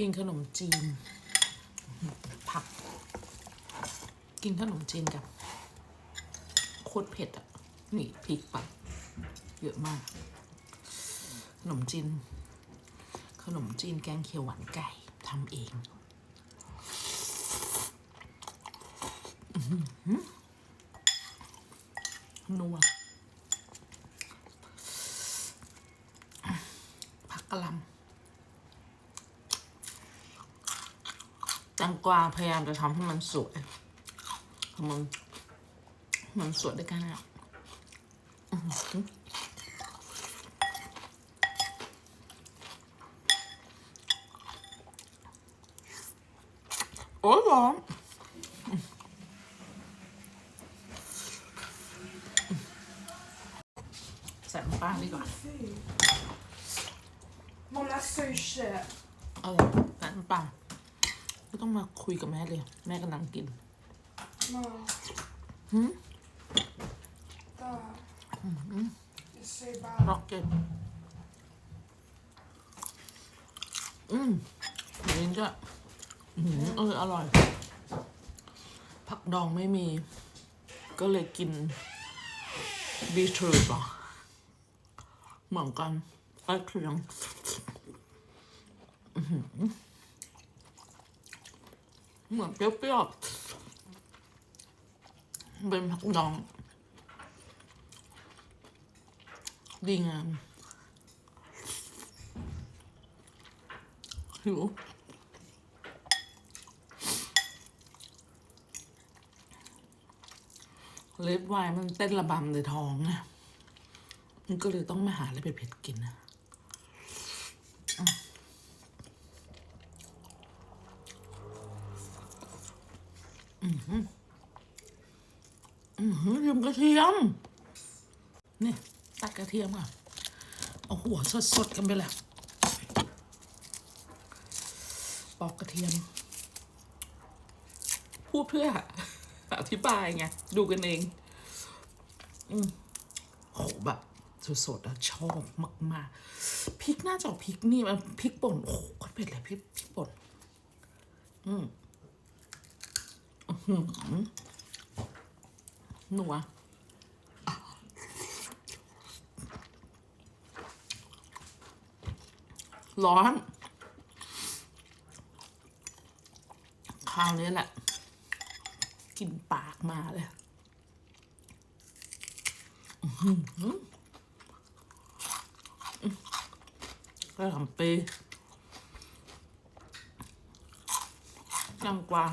กินขนมจีน ผัก กินขนมจีนกับโคตรเผ็ดอะ นี่พริกไปเยอะมาก ขนมจีน ขนมจีนแกงเขียวหวานไก่ทำเองหนัวผักกะหล่ำ แตงกวาพยายามจะทำให้มันสวยให้มันมันสวยด้วยกันอะอื้อหือโอ้ยร้อนใส่น้ำปลาดีกว่า Mon la sèche. เอาเลยใส่น้ำปลาไม่ต้องมาคุยกับแม่เลย แม่กำลังกิน Non. Hmm? Da. C'est ร็ bas. อกเก็ตอืมนี่จะอืมเอออร่อย ผักดองไม่มี ก็เลยกินบีทรูทอะเหมือนกันใกล้เคียงอื้อหือ เหมือนเปรี้ยวๆเป็นผักดอง ดีงามหิวเล็บวายมันเต้นระบำในท้องนะมันก็เลยต้องมาหาอะไรเผ็ดๆกินนะ อืมอืมอืมอืมยำกระเทียม นี่ตัดกระเทียมอะเอาหัวสดๆกันไปเลยปอกกระเทียม พูดเพื่อ อธิบายไง ดูกันเอง อืมโหแบบสดๆอะชอบมากๆพริกน่าจะเอพริกนี่มันพริกป่นโอ้โหคตรเผ็ดเลยพริกพริกป่นอืมอื้อ หือหนัวร้อน คราวนี้แหละกินปากมาเลยอื้อหือกระหล่ำปีจังกวา